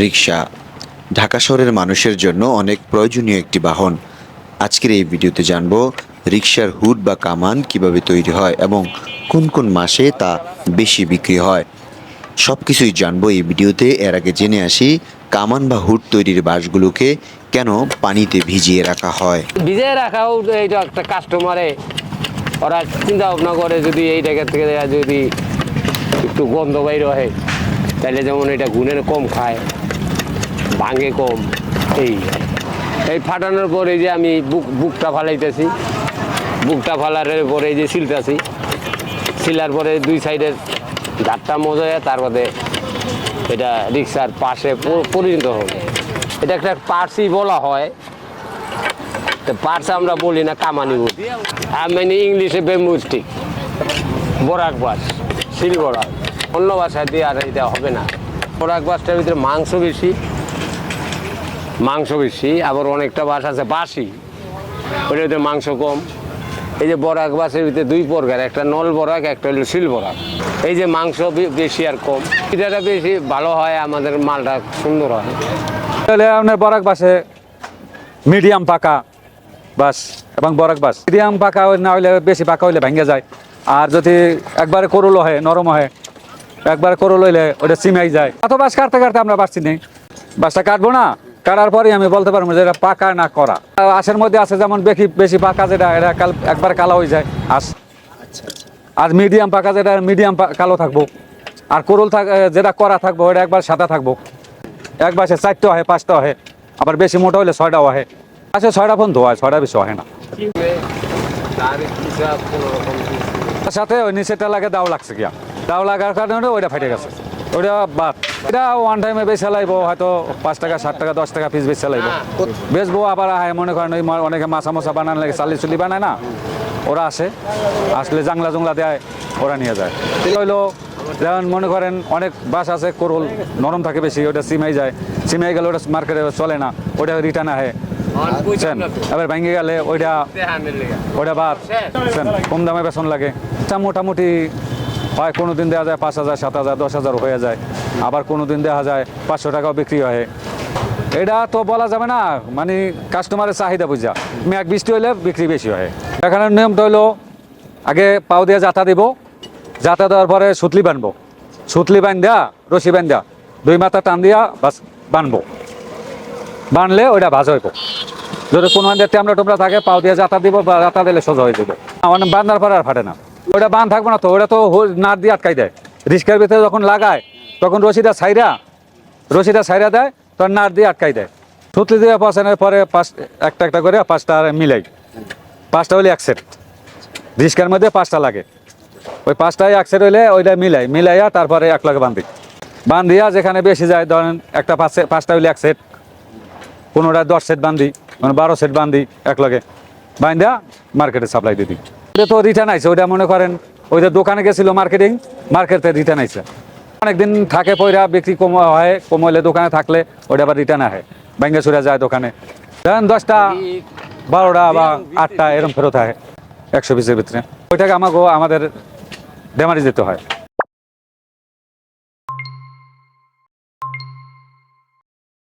রিক্সা ঢাকা শহরের মানুষের জন্য অনেক প্রয়োজনীয় একটি বাহন। আজকের এই ভিডিওতে জানব রিক্সার হুড বা কামান কীভাবে তৈরি হয় এবং কোন কোন মাসে তা বেশি বিক্রি হয়। সব কিছুই জানব এই ভিডিওতে। এর আগে জেনে আসি, কামান বা হুড তৈরির বাঁশগুলোকে কেন পানিতে ভিজিয়ে রাখা হয়। ভিজিয়ে রাখাও এইটা একটা কাস্টমারে ওরা চিন্তা ভাবনা করে যদি এই জায়গা থেকে যদি একটু গন্ধ বাইর হয়। তাহলে যেমন এটা গুণের কম খায়, ভাঙে কম, এই। এই ফাটানোর পরে যে আমি বুক, বুকটা ফালাইতেছি, বুকটা ফালার পরে যে সিলতেছি সিলার পরে দুই সাইডের মজা তারপরে এটা রিক্সার পাশে পরিণত হবে। এটা একটা পার্সি বলা হয়। তো পার্স আমরা বলি না, কামানি বলি। আর মানে ইংলিশে বেমুস্টিক বরাক বাস শিল বরাক অন্য ভাষা দিয়ে আর এটা হবে না। বরাক বাসটার ভিতরে মাংস বেশি। মাংস বেশি, আবার অনেকটা বাস আছে বাসি। ওটার ভিতরে মাংস কম। এই যে বরাক বাসের ভিতরে দুই প্রকার, একটা নল বরাক, একটা হলো শিল বরাক। এই যে মাংস বেশি আর কম। এটাটা বেশি, ভালো হয়, আমাদের মালটা সুন্দর হয়। তাহলে আপনার বরাক বাসে মিডিয়াম পাকা বাস এবং বরাক বাস। মিডিয়াম পাকা না হইলে বেশি পাকা হইলে ভেঙে যায়। আর যদি একবারে করল হয়, নরম হয় একবারে করল হইলে ওটা সিমাই যায়। এত বাস কাটতে কাটতে আমরা বাসছি নেই। বাসটা কাটবো না কাটার পরে আমি বলতে পারব যে এটা পাকা না করা। আশের মধ্যে আছে যেমন বেশি বেশি পাকা যেটা এটা কাল একবার কালো হয়ে যায় আস আর মিডিয়াম পাকা যেটা মিডিয়াম কালো থাকব। আর কোরল থাক যেটা করা থাকব ওটা একবার সাদা থাকব। এক বাসে চারটে হয় পাঁচটা হয় আবার বেশি মোটা হলে ছয়টাও হয় আচ্ছা ছয়টা ফোন ধোয়া ছয়টা বেশি হয় না। সাথে ওই নিচেরটা লাগে দাও লাগছে গিয়া। দাও লাগার কারণে ওইটা ফেটে গেছে। ওইটা বাদ। এটা ওয়ান টাইমে বেশি লাইবো হয়তো পাঁচ টাকা সাত টাকা দশ টাকা পিস বেশি লাইবো বেচবো আবার আয় মনে করেন ওই অনেকে মাছা মশা বানানো লাগে চালি চুলি বানায় না? ওরা আসে। আসলে জাংলা জংলা দেয় ওরা নিয়ে যায়। হইল যেমন মনে করেন অনেক বাস আছে করল নরম থাকে বেশি ওটা সিমাই যায়। সিমাই গেলে ওটা মার্কেটে চলে না ওটা রিটার্ন আহে। বুঝছেন এবার ভেঙে গেলে ওইটা ওইটা বাদ। বুঝছেন কম দামে বেসন লাগে। মোটামুটি হয় কোনো দিন দেওয়া যায় পাঁচ হাজার, সাত হাজার, দশ হাজার হয়ে যায়। আবার কোনো দিন দেওয়া যায় পাঁচশো টাকাও বিক্রি হয়। এটা তো বলা যাবে না মানে কাস্টমারের চাহিদা বুঝা। মেঘ বৃষ্টি হইলে বিক্রি বেশি হয়। এখানে নিয়মটা হইল আগে পাও দিয়ে জাতা দিব, জাতা দেওয়ার পরে সুতলি বানবো। সুতলি বান দেয়া রশি বান দেয়া দুই মাথা টান দিয়া বাস, বানবো। বানলে ওইটা ভাজ হইব। যদি কোনো ট্যামড়া টুমড়া থাকে, পাও দিয়ে জাতা দিব বা জাতা দিলে সোজা হয়ে যাবে। আমার বান্ধার পরে আর ফাটে না। ওটা বান থাকবে না তো, ওটা তো নাট দিয়ে আটকাই দেয়। রিস্কার ভিতরে যখন লাগায়, তখন রশিটা সাইরা রশিটা সাইরা দেয় তখন নাট দিয়ে আটকাই দেয়। সুতলি দিয়ে পছানোর পরে পাঁচ, একটা একটা করে পাঁচটা মিলাই। পাঁচটা হলে এক সেট রিস্কার মধ্যে পাঁচটা লাগে। ওই পাঁচটায় এক সেট হইলে ওইটা মিলাই, মিলাইয়া তারপরে এক লাখ বান্ধি বান্ধিয়া যেখানে বেশি যায়, ধরেন একটা পাঁচ পাঁচটা হইলে এক সেট কোনোটা দশ সেট বান্ধি মানে বারো সেট বান্ধি এক লগে। বান্ধা মার্কেটে সাপ্লাই দিয়ে দিই। ওটা তো রিটার্ন আইছে, ওইটা মনে করেন ওইটা দোকানে গেছিল মার্কেটিং মার্কেটে রিটার্ন আইছে। অনেকদিন থাকে পয়রা, বিক্রি কম হয়, কম হলে দোকানে থাকলে ওইটা আবার রিটার্ন আহে। ব্যাঙ্গে সুরে যায় দোকানে। ধরেন দশটা, বারোটা বা আটটা এরম ফেরত আহে, একশো পিসের ভিতরে। ওইটাকে আমাকে আমাদের ডেমারি যেতে হয়।